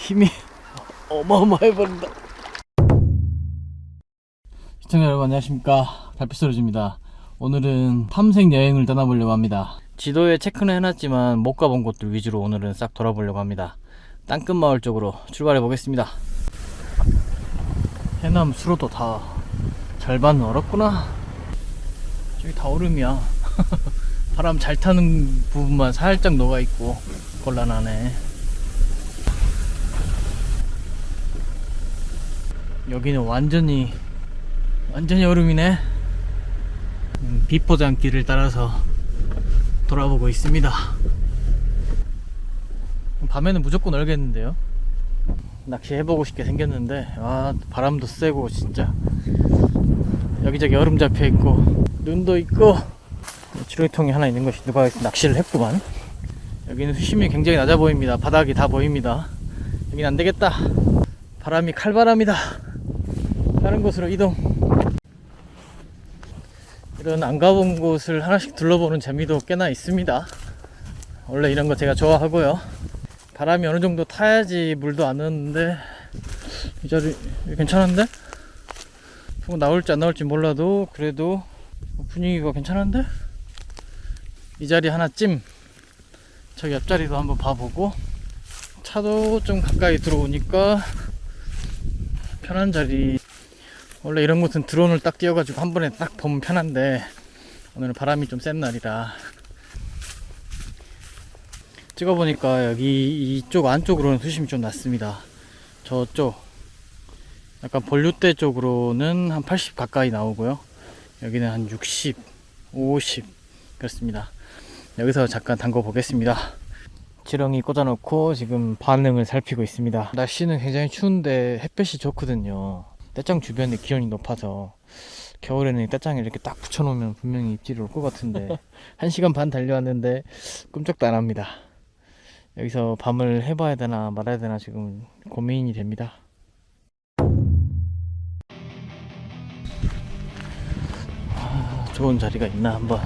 힘이 어마어마해 버린다. 시청자 여러분 안녕하십니까? 달빛소리입니다. 오늘은 탐색 여행을 떠나보려고 합니다. 지도에 체크는 해놨지만 못 가본 곳들 위주로 오늘은 싹 돌아보려고 합니다. 땅끝마을 쪽으로 출발해 보겠습니다. 해남 수로도 다 절반은 얼었구나. 저기 다 얼음이야 바람 잘 타는 부분만 살짝 녹아 있고 곤란하네 여기는 완전히 완전히 얼음이네. 음, 비포장길을 따라서 돌아보고 있습니다. 밤에는 무조건 얼겠는데요? 낚시 해보고 싶게 생겼는데 아 바람도 세고 진짜. 여기저기 얼음 잡혀 있고 눈도 있고 지렁이통이 하나 있는 것이 누가 낚시를 했구만. 여기는 수심이 굉장히 낮아 보입니다. 바닥이 다 보입니다. 여긴 안 되겠다. 바람이 칼바람이다. 다른 곳으로 이동. 이런 안 가본 곳을 하나씩 둘러보는 재미도 꽤나 있습니다. 원래 이런 거 제가 좋아하고요. 바람이 어느 정도 타야지 물도 안 오는데 이 자리 괜찮은데? 뭐 나올지 안 나올지 몰라도 그래도 분위기가 괜찮은데? 이 자리 하나쯤 저기 옆자리도 한번 봐보고 차도 좀 가까이 들어오니까 편한 자리. 원래 이런 곳은 드론을 딱 띄워가지고 한 번에 딱 보면 편한데 오늘은 바람이 좀 센 날이라. 찍어보니까 여기 이쪽 안쪽으로는 수심이 좀 낮습니다. 저쪽. 약간 본류대 쪽으로는 한 80 가까이 나오고요. 여기는 한 60, 50 그렇습니다 여기서 잠깐 담궈 보겠습니다. 지렁이 꽂아놓고 지금 반응을 살피고 있습니다. 날씨는 굉장히 추운데 햇볕이 좋거든요. 떼짱 주변에 기온이 높아서 겨울에는 떼짱에 이렇게 딱 붙여놓으면 분명히 입질이 올 것 같은데 1시간 반 달려왔는데 꿈쩍도 안 합니다. 여기서 밤을 해봐야 되나 말아야 되나 지금 고민이 됩니다. 아, 좋은 자리가 있나 한번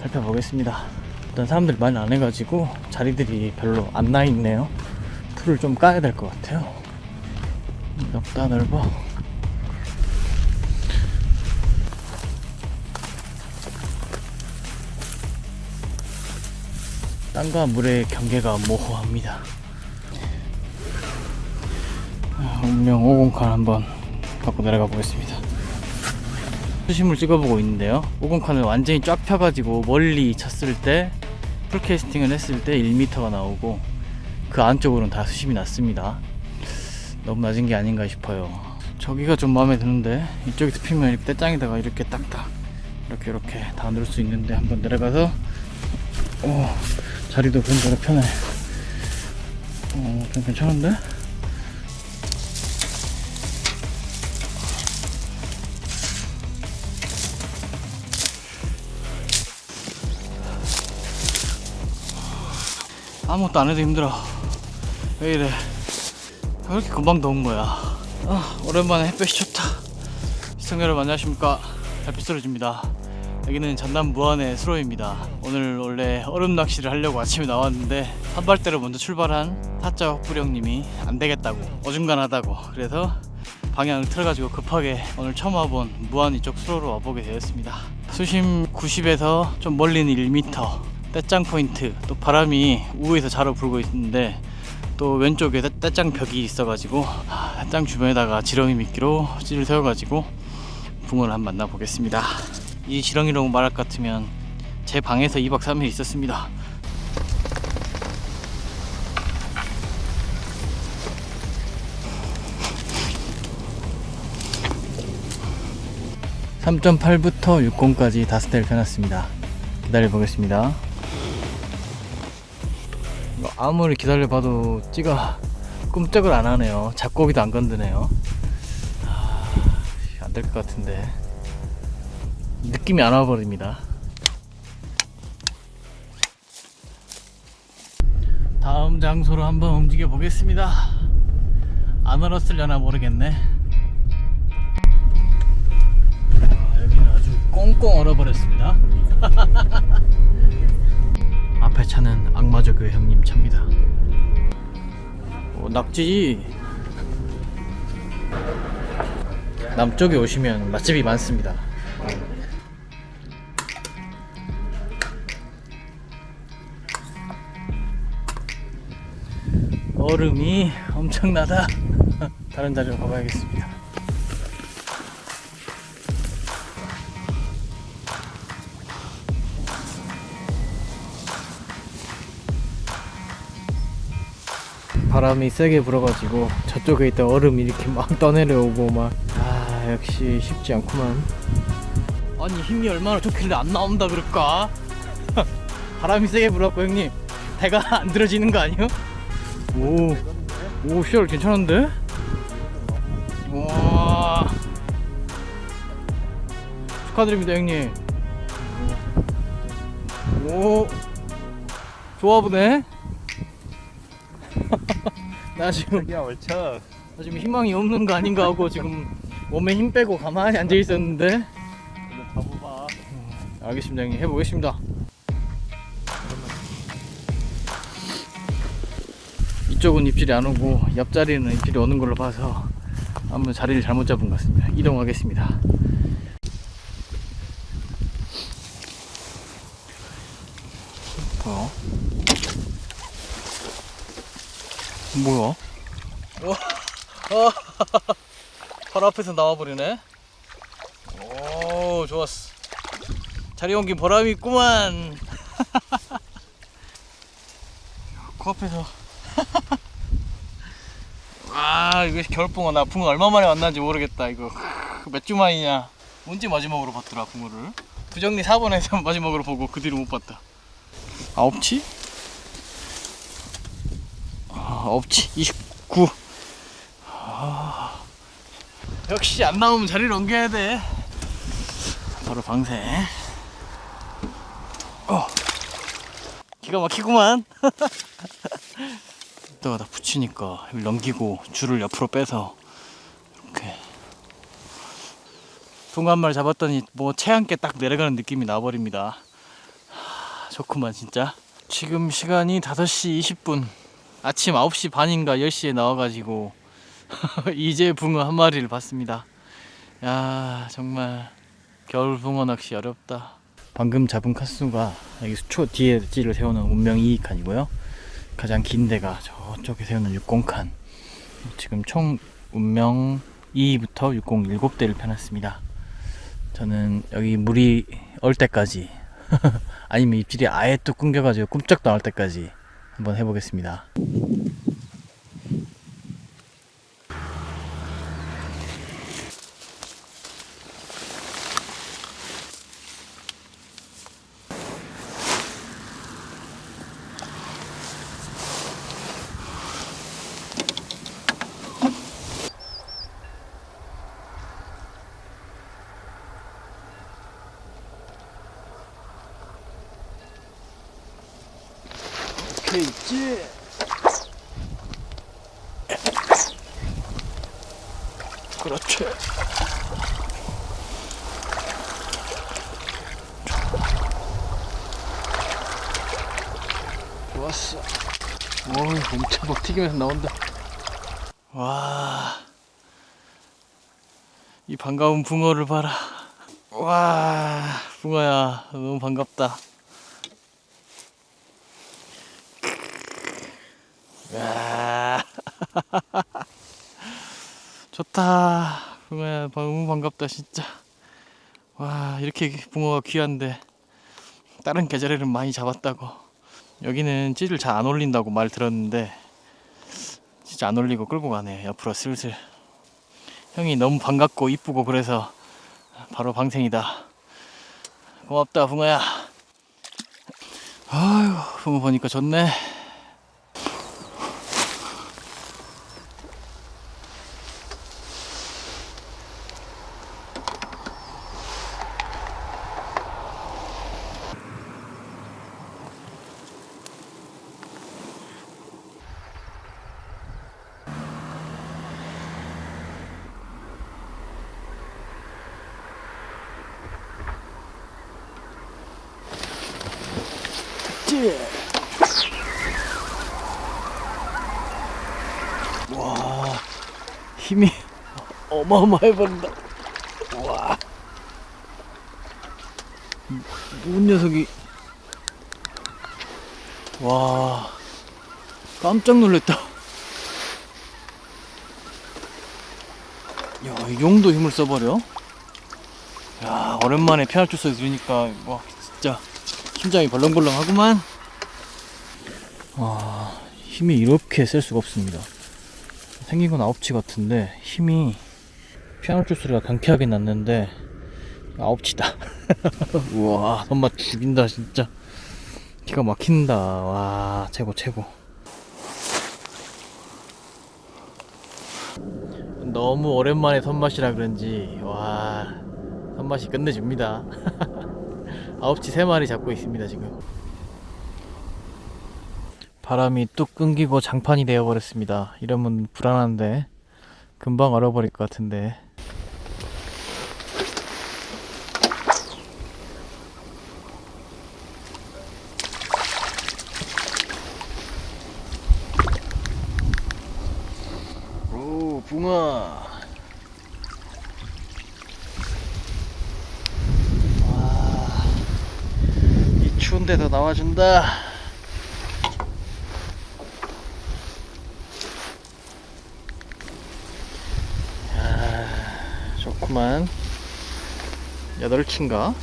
살펴보겠습니다 일단 사람들이 많이 안 해가지고 자리들이 별로 안 나 있네요 풀을 좀 까야 될 것 같아요 넓다 넓어 땅과 물의 경계가 모호합니다. 아, 운명 5공칸 한번 갖고 내려가 보겠습니다. 수심을 찍어보고 있는데요. 5공칸을 완전히 쫙 펴가지고 멀리 쳤을 때 풀캐스팅을 했을 때 1m가 나오고 그 안쪽으로는 다 수심이 낮습니다. 너무 낮은 게 아닌가 싶어요. 저기가 좀 마음에 드는데 이쪽에서 피면 이렇게 떼짱에다가 이렇게 딱딱 이렇게 이렇게 다 넣을 수 있는데 한번 내려가서 오, 자리도 굉장히 편해. 어, 좀 괜찮은데? 아무것도 안 해도 힘들어. 왜 이래? 왜 이렇게 금방 더운 거야? 아, 오랜만에 햇볕이 좋다. 시청자 여러분 안녕하십니까? 달빛소리입니다. 여기는 전남 무안의 수로입니다. 오늘 원래 얼음 낚시를 하려고 아침에 나왔는데 산발대로 먼저 출발한 타짜 헛부령님이 안 되겠다고 어중간하다고 그래서 방향을 틀어가지고 급하게 오늘 처음 와본 무안 이쪽 수로로 와보게 되었습니다. 수심 90에서 좀 멀리는 1m 떼짱 포인트 또 바람이 우에서 자로 불고 있는데 또 왼쪽에 떼- 떼짱 벽이 있어가지고 아, 떼짱 주변에다가 지렁이 미끼로 찌를 세워가지고 붕어를 한번 만나보겠습니다. 이 지렁이라고 말할 것 같으면 제 방에서 2박 3일 있었습니다. (3.8부터 6공까지 다섯 대를 펴놨습니다) 기다려 보겠습니다 아무리 기다려봐도 찌가 꼼짝을 안 하네요 잡고기도 안 건드네요 안될 것 같은데 느낌이 안 와버립니다. 다음 장소로 한번 움직여 보겠습니다. 안 얼었으려나 모르겠네. 아, 여기는 아주 꽁꽁 얼어버렸습니다. 아마저 그 형님 차입니다. 오, 낙지. 남쪽에 오시면 맛집이 많습니다. 얼음이 엄청나다. 다른 자리로 가봐야겠습니다. 바람이 세게 불어가지고 저쪽에 있던 얼음이 이렇게 막 떠내려오고 막. 아 역시 쉽지 않구만. 아니 힘이 얼마나 좋길래 안 나온다 그럴까? 바람이 세게 불었고 형님 배가 안 들어지는 거 아니요? 오 오 시열 괜찮은데? 와. 축하드립니다 형님. 오 좋아 보네 나 지금 야 월척 나 지금 희망이 없는 거 아닌가 하고 지금 몸에 힘 빼고 가만히 앉아 있었는데. 이거 잡아봐 알겠습니다 형님. 해보겠습니다. 이쪽은 입질이 안 오고 옆자리는 입질이 오는 걸로 봐서 한번 자리를 잘못 잡은 것 같습니다. 이동하겠습니다. 뭐야? 뭐야? 와, 아, 바로 앞에서 나와버리네. 오, 좋았어. 자리 옮긴 보람이 있구만. 코앞에서. 아, 이거 겨울붕어. 나 붕어 얼마 만에 만난지 모르겠다, 이거. 몇 주 만이냐. 언제 마지막으로 봤더라, 붕어를. 부정리 4번에서 마지막으로 보고 그 뒤로 못 봤다. 아, 없지? 아, 없지. 29. 아, 역시 안 나오면 자리를 옮겨야 돼. 바로 방생. 어. 기가 막히구만. 이따가 다 붙이니까 넘기고 줄을 옆으로 빼서 이렇게 한 마리 잡았더니 뭐 채함께 딱 내려가는 느낌이 나버립니다. 하, 좋구만 진짜. 지금 시간이 5시 20분. 아침 9시 반인가 10시에 나와가지고 이제 붕어 한 마리를 봤습니다. 야 정말 겨울 붕어 낚시 어렵다. 방금 잡은 카스가 여기 수초 뒤에 찌를 세우는 운명 2칸이고요. 가장 긴 데가 저쪽에 세우는 60칸. 지금 총 운명 2부터 60 7대를 펴놨습니다. 저는 여기 물이 얼 때까지 아니면 입질이 아예 또 끊겨가지고 안할 때까지 한번 해보겠습니다. 게 있지. 그렇지. 좋았어. 어우, 엄청 막 튀기면서 나온다. 와. 이 반가운 붕어를 봐라. 와, 붕어야, 너무 반갑다. 야. 좋다. 붕어야 너무 반갑다 진짜. 와 이렇게 붕어가 귀한데 다른 계절에는 많이 잡았다고. 여기는 찌를 잘 안 올린다고 말 들었는데 진짜 안 올리고 끌고 가네 옆으로 슬슬. 형이 너무 반갑고 이쁘고 그래서 바로 방생이다. 고맙다 붕어야. 아유 붕어 보니까 좋네 힘이 어마어마해 버린다. 와. 무슨 녀석이 와 깜짝 놀랐다. 야, 이 정도 힘을 써버려? 야, 오랜만에 소리 들으니까 와 진짜 심장이 벌렁벌렁 하구만. 와, 힘이 이렇게 셀 수가 없습니다. 생긴 건 아홉치 같은데 힘이 피아노 줄 소리가 경쾌하게 났는데 아홉치다. 우와, 손맛 죽인다 진짜. 기가 막힌다. 와, 최고 최고. 너무 오랜만에 손맛이라 그런지 와 손맛이 끝내줍니다. 아홉치 세 마리 잡고 있습니다 지금. 바람이 뚝 끊기고 장판이 되어버렸습니다. 이러면 불안한데 금방 얼어버릴 것 같은데. 오 붕어. 와, 이 추운 데도 나와준다. 좋구만. 여덟 킨가?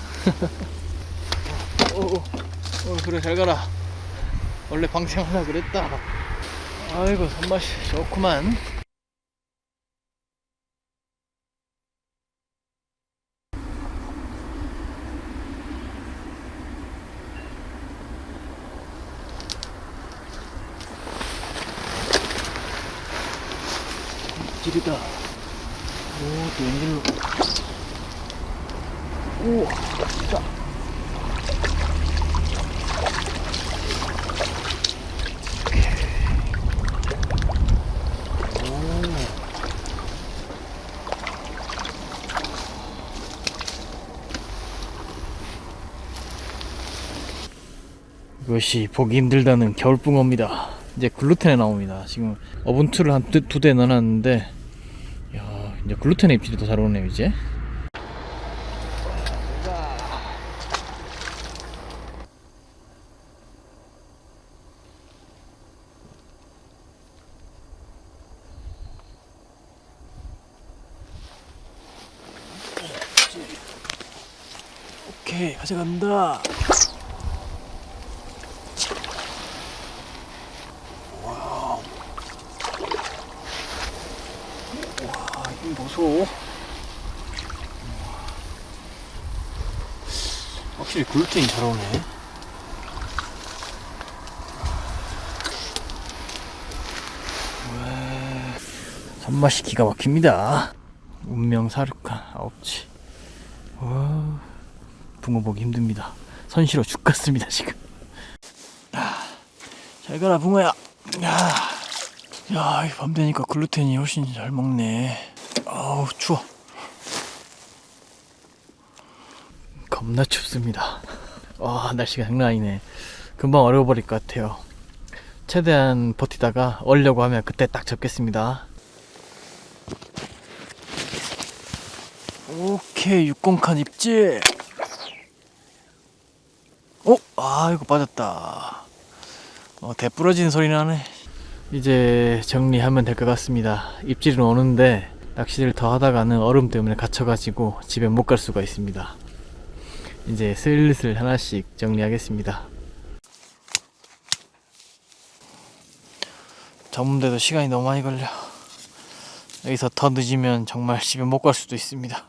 오, 오, 오, 그래 잘 가라. 원래 방생하려 그랬다. 아이고 손맛이 좋구만. 찌르다. 오, 또 웬일로. 오, 자. 이것이 보기 힘들다는 겨울붕어입니다. 이제 글루텐에 나옵니다. 지금 어분투를 한 두 대 넣어놨는데 야, 이제 글루텐의 입질이 더 잘 오네요, 이제. 오케이, 가져간다. 보소. 확실히 글루텐이 잘 오네. 와, 손맛이 기가 막힙니다. 운명 사르칸 아홉치. 와, 붕어 보기 힘듭니다. 선시로 죽 같습니다 지금. 아, 잘 가라 붕어야. 야. 야, 이밤 되니까 글루텐이 훨씬 잘 먹네. 아우, 추워. 겁나 춥습니다. 와, 날씨가 장난 아니네. 금방 얼어버릴 것 같아요. 최대한 버티다가 얼려고 하면 그때 딱 잡겠습니다. 오케이, 6공칸 입질. 어? 아, 이거 빠졌다. 어, 대 부러지는 소리 나네. 이제 정리하면 될 것 같습니다. 입질은 오는데 낚시를 더 하다가는 얼음 때문에 갇혀가지고 집에 못 갈 수가 있습니다. 이제 슬슬 하나씩 정리하겠습니다. 전문대도 시간이 너무 많이 걸려. 여기서 더 늦으면 정말 집에 못 갈 수도 있습니다.